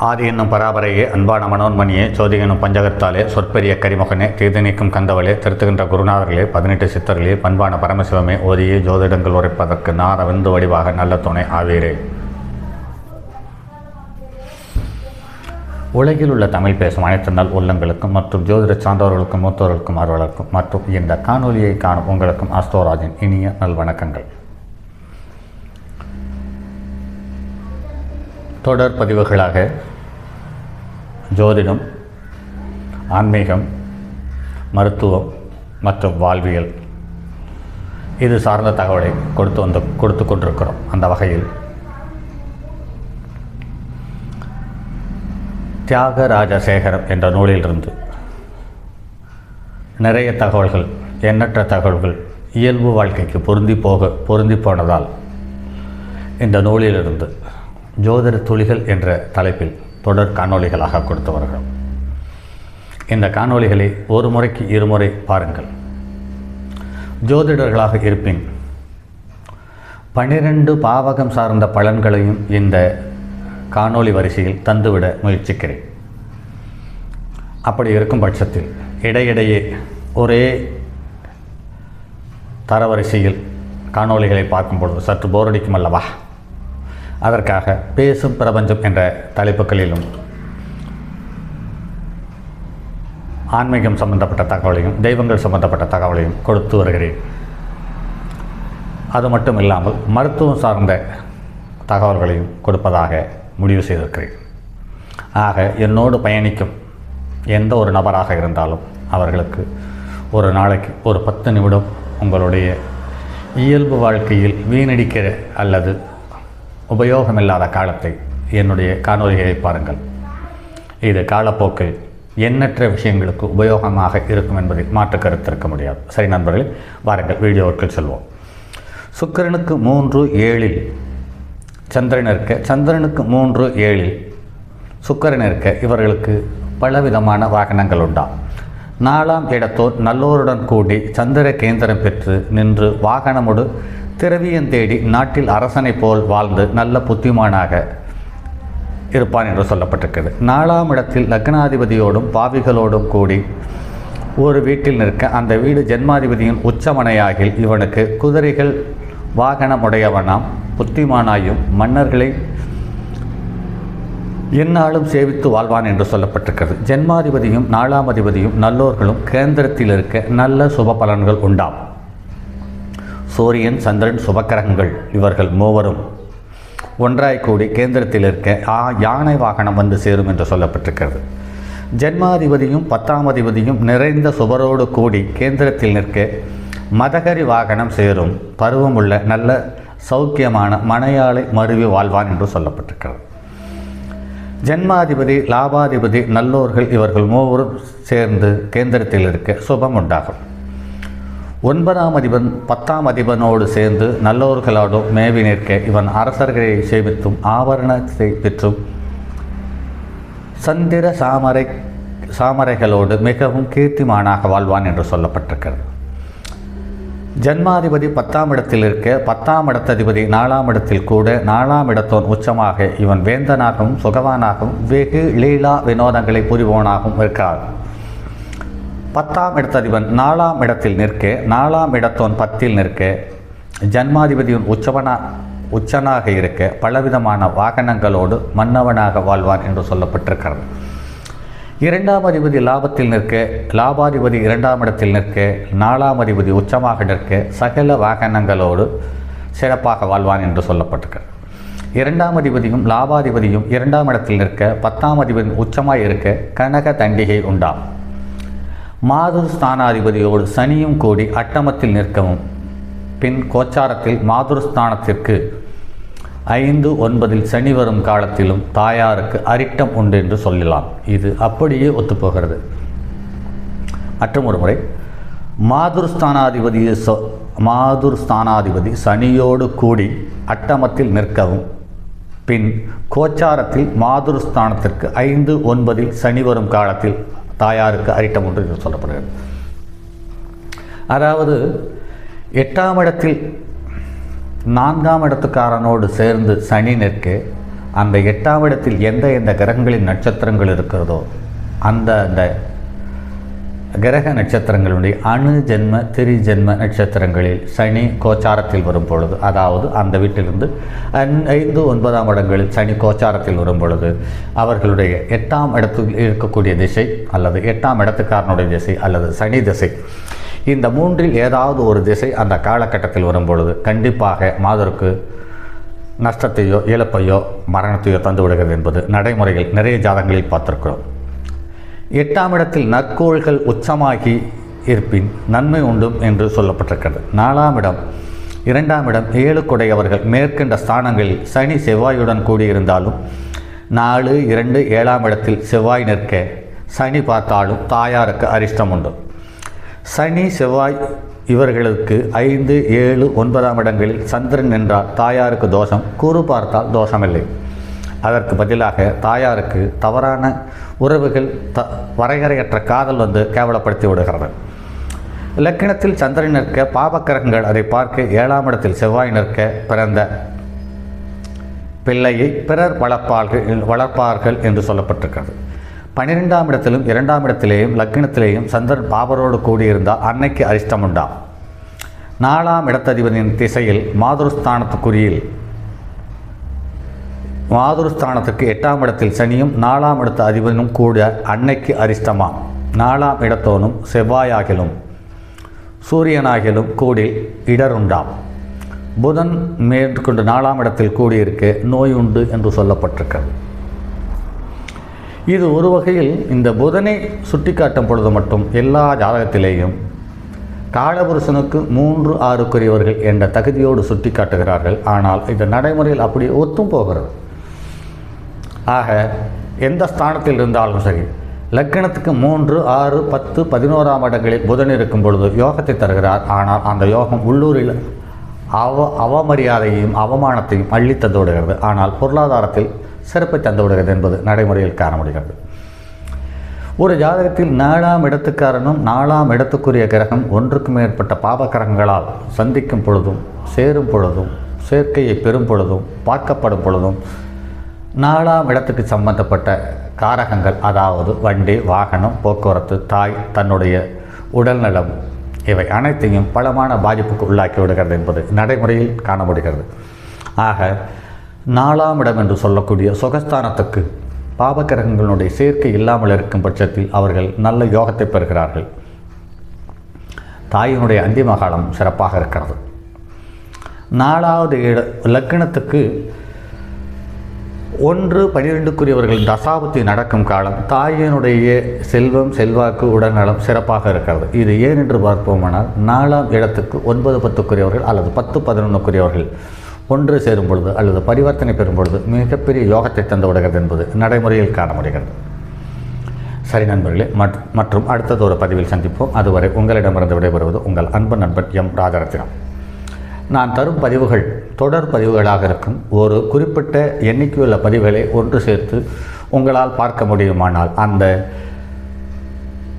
ஆதி என்னும் பராபரையே அன்பான மனோன்மணியே சோதி என்னும் பஞ்சகத்தாலே சொற்பெரிய கரிமுகனே தீது நீக்கும் கந்தவளே திருத்துகின்ற குருநாதர்களே பதினெட்டு சித்தர்களே பண்பான பரமசிவமே ஓதியே ஜோதிடங்கள் உரைப்பதற்கு நார விந்து வடிவாக நல்ல துணை ஆவீரே. உலகில் உள்ள தமிழ் பேசும் அனைத்து நல் உள்ளங்களுக்கும் மற்றும் ஜோதிட சான்றோர்களுக்கும் மூத்தோர்களுக்கும் அறுவலருக்கும் மற்றும் இந்த காணொலியை காணும் உங்களுக்கும் அஸ்தோராஜின் இனிய நல்வணக்கங்கள் தொடர் பதிவுகளாக ஜோதிடம் ஆன்மீகம் மருத்துவம் மற்றும் வாழ்வியல். இது சார்ந்த தகவலை கொடுத்து வந்து கொடுத்து கொண்டிருக்கிறோம் அந்த வகையில். தியாகராஜசேகரம் என்ற நூலிலிருந்து நிறைய தகவல்கள் எண்ணற்ற தகவல்கள் இயல்பு வாழ்க்கைக்கு பொருந்தி போக பொருந்தி போனதால் இந்த நூலிலிருந்து ஜோதிட துளிகள் என்ற தலைப்பில் தொடர் காணொளிகளாக கொடுத்து வருகிறோம் இந்த காணொளிகளை ஒரு முறைக்கு இருமுறை பாருங்கள். ஜோதிடர்களாக இருப்பின் பனிரெண்டு பாவகம் சார்ந்த பலன்களையும் இந்த காணொளி வரிசையில் தந்துவிட முயற்சிக்கிறேன். அப்படி இருக்கும் பட்சத்தில் இடையிடையே ஒரே தரவரிசையில் காணொளிகளை பார்க்கும் பொழுது சற்று போரடிக்கும் அல்லவா அதற்காக பேசும் பிரபஞ்சம் என்ற தலைப்புகளிலும் ஆன்மீகம் சம்பந்தப்பட்ட தகவலையும் தெய்வங்கள் சம்பந்தப்பட்ட தகவலையும் கொடுத்து வருகிறேன். அது மட்டும் இல்லாமல் மருத்துவம் சார்ந்த தகவல்களையும் கொடுப்பதாக முடிவு செய்திருக்கிறேன். ஆக என்னோடு பயணிக்கும் எந்த ஒரு நபராக இருந்தாலும் அவர்களுக்கு ஒரு நாளைக்கு ஒரு பத்து நிமிடம் உங்களுடைய இயல்பு வாழ்க்கையில் வீணடிக்கிற அல்லது உபயோகமில்லாத காலத்தை என்னுடைய காணொலிகளை பாருங்கள். இது காலப்போக்கில் எண்ணற்ற விஷயங்களுக்கு உபயோகமாக இருக்கும் என்பதில் மாற்று கருத்து இருக்க முடியாது. சரி நண்பர்களே வாருங்கள் வீடியோவுக்குள் செல்வோம். சுக்கிரனுக்கு மூன்று ஏழில் சந்திரன் இருக்க சந்திரனுக்கு மூன்று ஏழில் சுக்கிரன் இருக்க இவர்களுக்கு பலவிதமான வாகனங்கள் உண்டா? நாலாம் இடத்தோர் நல்லோருடன் கூடி சந்திர கேந்திரம் பெற்று நின்று வாகனமுடு திரவியம் தேடி நாட்டில் அரசனைப் போல் வாழ்ந்து நல்ல புத்திமானாக இருப்பான் என்று சொல்லப்பட்டிருக்கிறது. நாலாம் இடத்தில் லக்னாதிபதியோடும் பாவிகளோடும் கூடி ஒரு வீட்டில் நிற்க அந்த வீடு ஜென்மாதிபதியின் உச்சமனையாகில் இவனுக்கு குதிரைகள் வாகனமுடையவனாம் புத்திமானாயும் மன்னர்களை எந்நாளும் சேவித்து வாழ்வான் என்று சொல்லப்பட்டிருக்கிறது. ஜென்மாதிபதியும் நாலாம் அதிபதியும் நல்லோர்களும் கேந்திரத்தில் இருக்க நல்ல சுப பலன்கள் உண்டாம். சூரியன் சந்திரன் சுபக்கிரகங்கள் இவர்கள் மூவரும் ஒன்றாய் கூடி கேந்திரத்தில் இருக்க ஆ யானை வாகனம் வந்து சேரும் என்று சொல்லப்பட்டிருக்கிறது. ஜென்மாதிபதியும் பத்தாம் அதிபதியும் நிறைந்த சுபரோடு கூடி கேந்திரத்தில் நிற்க மதகரி வாகனம் சேரும். பருவமுள்ள நல்ல சௌக்கியமான மனையாளை மருவி வாழ்வான் என்று சொல்லப்பட்டிருக்கிறது. ஜென்மாதிபதி லாபாதிபதி நல்லோர்கள் இவர்கள் மூவரும் சேர்ந்து கேந்திரத்தில் இருக்க சுபம் உண்டாகும். ஒன்பதாம் அதிபன் பத்தாம் அதிபனோடு சேர்ந்து நல்லோர்களோடும் மேவி நிற்க இவன் அரசர்களை சேமித்தும் ஆபரணத்தை பெற்றும் சந்திர சாமரை சாமரைகளோடு மிகவும் கீர்த்திமானாக வாழ்வான் என்று சொல்லப்பட்டிருக்கிறது. ஜன்மாதிபதி பத்தாம் இடத்தில் இருக்க பத்தாம் இடத்ததிபதி நாலாம் இடத்தில் கூட நாலாம் இடத்தோன் உச்சமாக இவன் வேந்தனாகவும் சுகவானாகவும் வெகு லீலா வினோதங்களை புரிவோனாகவும் இருக்கிறார் பத்தாம் இடத்ததிபன் நாலாம் இடத்தில் நிற்க நாலாம் இடத்தோன் பத்தில் நிற்க ஜன்மாதிபதியின் உச்சவனா உச்சனாக இருக்க பலவிதமான வாகனங்களோடு மன்னவனாக வாழ்வான் என்று சொல்லப்பட்டிருக்கிறது. இரண்டாம் அதிபதி லாபத்தில் நிற்க லாபாதிபதி இரண்டாம் இடத்தில் நிற்க நாலாம் அதிபதி உச்சமாக நிற்க சகல வாகனங்களோடு சிறப்பாக வாழ்வான் என்று சொல்லப்பட்டிருக்கிறது. இரண்டாம் அதிபதியும் லாபாதிபதியும் இரண்டாம் இடத்தில் நிற்க பத்தாம் அதிபதி உச்சமாக இருக்க கனக தண்டிகை உண்டாம். மாதுர் ஸ்தானாதிபதியோடு சனியும் கூடி அட்டமத்தில் நிற்கவும் பின் கோச்சாரத்தில் மாதுர் ஸ்தானத்திற்கு ஐந்து ஒன்பதில் சனி வரும் காலத்திலும் தாயாருக்கு அரிட்டம் உண்டு என்று சொல்லலாம். இது அப்படியே ஒத்துப்போகிறது. மற்றும் ஒரு முறை. மாதுர்ஸ்தானாதிபதி சொ மாதுர் ஸ்தானாதிபதி சனியோடு கூடி அட்டமத்தில் நிற்கவும் பின் கோச்சாரத்தில் மாதுருஸ்தானத்திற்கு ஐந்து ஒன்பதில் சனி வரும் காலத்தில் தாயாருக்கு அரிட்டம் உண்டு என்று சொல்லப்படுகிறது. அதாவது எட்டாம் இடத்தில் நான்காம் இடத்துக்காரனோடு சேர்ந்து சனி நிற்க அந்த எட்டாம் இடத்தில் எந்த எந்த கிரகங்களின் நட்சத்திரங்கள் இருக்கிறதோ அந்த அந்த கிரக நட்சத்திரங்களுடைய அணு ஜென்ம திரி ஜென்ம நட்சத்திரங்களில் சனி கோச்சாரத்தில் வரும் பொழுது அதாவது அந்த வீட்டிலிருந்து ஐந்து ஒன்பதாம் இடங்களில் சனி கோச்சாரத்தில் வரும் பொழுது அவர்களுடைய எட்டாம் இடத்தில் இருக்கக்கூடிய திசை அல்லது எட்டாம் இடத்துக்காரனுடைய திசை அல்லது சனி திசை இந்த மூன்றில் ஏதாவது ஒரு திசை அந்த காலகட்டத்தில் வரும்பொழுது கண்டிப்பாக மாதருக்கு நஷ்டத்தையோ இழப்பையோ மரணத்தையோ தந்து விடுகிறது என்பது நடைமுறையில் நிறைய ஜாதங்களில் பார்த்திருக்கிறோம். எட்டாம் இடத்தில் நற்கோள்கள் உச்சமாகி இருப்பின் நன்மை உண்டும் என்று சொல்லப்பட்டிருக்கிறது. நாலாம் இடம் இரண்டாம் இடம் ஏழு கொடையவர்கள் மேற்கண்ட ஸ்தானங்களில் சனி செவ்வாயுடன் கூடியிருந்தாலும் நாலு இரண்டு ஏழாம் இடத்தில் செவ்வாய் நிற்க சனி பார்த்தாலும் தாயாருக்கு அரிஷ்டம் உண்டு. சனி செவ்வாய் இவர்களுக்கு ஐந்து ஏழு ஒன்பதாம் இடங்களில் சந்திரன் என்றால் தாயாருக்கு தோஷம் கூறு பார்த்தால் தோஷமில்லை. அதற்கு பதிலாக தாயாருக்கு தவறான உறவுகள் த வரையறையற்ற காதல் வந்து கேவலப்படுத்தி விடுகிறது. லக்கினத்தில் சந்திரன் நிற்க பாபக்கிரகங்கள் அதை பார்க்க ஏழாம் இடத்தில் செவ்வாய் நிற்க பிறந்த பிள்ளையை பிறர் வளர்ப்பார்கள் வளர்ப்பார்கள் என்று சொல்லப்பட்டிருக்கிறது. பன்னிரெண்டாம் இடத்திலும் இரண்டாம் இடத்திலேயும் லக்னத்திலேயும் சந்திரன் பாபரோடு கூடியிருந்தால் அன்னைக்கு அரிஷ்டம் உண்டாம் நாலாம் இடத்ததிபதியின் திசையில் மாதுருஸ்தானத்துக்குரியில் மாதுருஸ்தானத்துக்கு எட்டாம் இடத்தில் சனியும் நாலாம் இடத்து அதிபனும் கூட அன்னைக்கு அரிஷ்டமாம் நாலாம் இடத்தோனும் செவ்வாயாகிலும் சூரியனாகிலும் கூடில் இடருண்டாம் புதன் மேற்கொண்டு நாலாம் இடத்தில் கூடியிருக்க நோய் உண்டு என்று சொல்லப்பட்டிருக்கிறது. இது ஒரு வகையில் இந்த புதனை சுட்டிக்காட்டும் பொழுது மட்டும் எல்லா ஜாதகத்திலேயும் காலபுருஷனுக்கு மூன்று ஆறுக்குரியவர்கள் என்ற தகுதியோடு சுட்டிக்காட்டுகிறார்கள். ஆனால் இந்த நடைமுறையில் அப்படி ஒத்தும் போகிறது. ஆக எந்த ஸ்தானத்தில் இருந்தாலும் சரி லக்கணத்துக்கு மூன்று ஆறு பத்து பதினோராம் இடங்களில் புதன் இருக்கும் பொழுது யோகத்தை தருகிறார். ஆனால் அந்த யோகம் உள்ளூரில் அவ அவமரியாதையையும் அவமானத்தையும் அள்ளி விடுகிறது ஆனால் பொருளாதாரத்தில் சிறப்பை தந்து விடுகிறது என்பது நடைமுறையில் காண முடிகிறது ஒரு ஜாதகத்தில் நாலாம் இடத்துக்காரனும் நாலாம் இடத்துக்குரிய கிரகம் ஒன்றுக்கு மேற்பட்ட பாப கிரகங்களால் சந்திக்கும் பொழுதும் சேரும் பொழுதும் சேர்க்கையை பெறும் பொழுதும் பார்க்கப்படும் பொழுதும் நாலாம் இடத்துக்கு சம்பந்தப்பட்ட காரகங்கள் அதாவது வண்டி வாகனம் போக்குவரத்து தாய் தன்னுடைய உடல்நலம் இவை அனைத்தையும் பலமான பாதிப்புக்கு உள்ளாக்கி விடுகிறது என்பது நடைமுறையில் காண முடிகிறது ஆக நாலாம் இடம் என்று சொல்லக்கூடிய சுகஸ்தானத்துக்கு பாபக்கிரகங்களுடைய சேர்க்கை இல்லாமல் இருக்கும் பட்சத்தில் அவர்கள் நல்ல யோகத்தை பெறுகிறார்கள். தாயினுடைய அந்திம காலம் சிறப்பாக இருக்கிறது. நாலாவது இட லக்கணத்துக்கு ஒன்று பனிரெண்டுக்குரியவர்கள் தசாபத்தி நடக்கும் காலம் தாயினுடைய செல்வம் செல்வாக்கு உடல்நலம் சிறப்பாக இருக்கிறது. இது ஏன் என்று பார்ப்போமானால் நாலாம் இடத்துக்கு ஒன்பது பத்துக்குரியவர்கள் அல்லது பத்து பதினொன்றுக்குரியவர்கள் ஒன்று சேரும் பொழுது அல்லது பரிவர்த்தனை பெறும் பொழுது மிகப்பெரிய யோகத்தை தந்து விடுகிறது என்பது நடைமுறையில் காணப்படுகிறது. சரி நண்பர்களே மற்றும் அடுத்தது ஒரு பதிவில் சந்திப்போம். அதுவரை உங்களிடமிருந்து விடைபெறுவது உங்கள் அன்பு நண்பன் எம் ராஜரத்னம் நான் தரும் பதிவுகள் தொடர் பதிவுகளாக இருக்கும். ஒரு குறிப்பிட்ட எண்ணிக்கையுள்ள பதிவுகளை ஒன்று சேர்த்து உங்களால் பார்க்க முடியுமானால் அந்த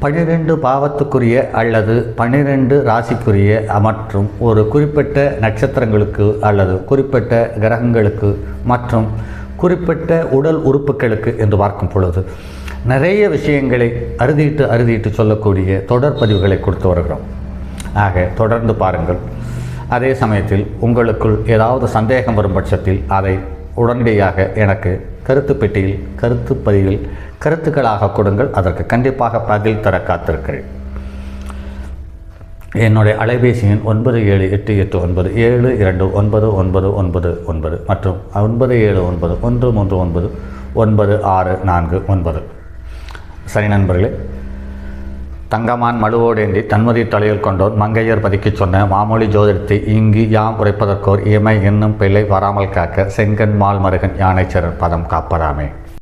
பனிரெண்டு பாவத்துக்குரிய அல்லது பன்னிரெண்டு ராசிக்குரிய மற்றும் ஒரு குறிப்பிட்ட நட்சத்திரங்களுக்கு அல்லது குறிப்பிட்ட கிரகங்களுக்கு மற்றும் குறிப்பிட்ட உடல் உறுப்புகளுக்கு என்று பார்க்கும் பொழுது நிறைய விஷயங்களை அறுதிட்டு அறுதிட்டு சொல்லக்கூடிய தொடர் பதிவுகளை கொடுத்து வருகிறோம். ஆக தொடர்ந்து பாருங்கள். அதே சமயத்தில் உங்களுக்குள் ஏதாவது சந்தேகம் வரும் பட்சத்தில் அதை உடனடியாக எனக்கு கருத்து பெட்டியில் கருத்து பதிவில் கருத்துக்களாக கொடுங்கள். அதற்கு கண்டிப்பாக பதில் தர காத்திருக்கிறேன். என்னுடைய அலைபேசி எண் ஒன்பது ஏழு எட்டு எட்டு ஒன்பது ஏழு இரண்டு ஒன்பது ஒன்பது ஒன்பது ஒன்பது மற்றும் ஒன்பது ஏழு ஒன்பது ஒன்று மூன்று ஒன்பது ஒன்பது ஆறு நான்கு ஒன்பது. சரி நண்பர்களே தங்கமான் மழுவோடேந்தி தன்மதி தலையில் கொண்டோர் மங்கையர் பதிக்கச் சொன்ன மாமொழி ஜோதிடத்தை இங்கு யாம் உரைப்பதற்கோர் இமை என்னும் பிள்ளை வராமல் காக்க செங்கன் மால் மருகன் யானைச்சரன் பதம் காப்பதாமே.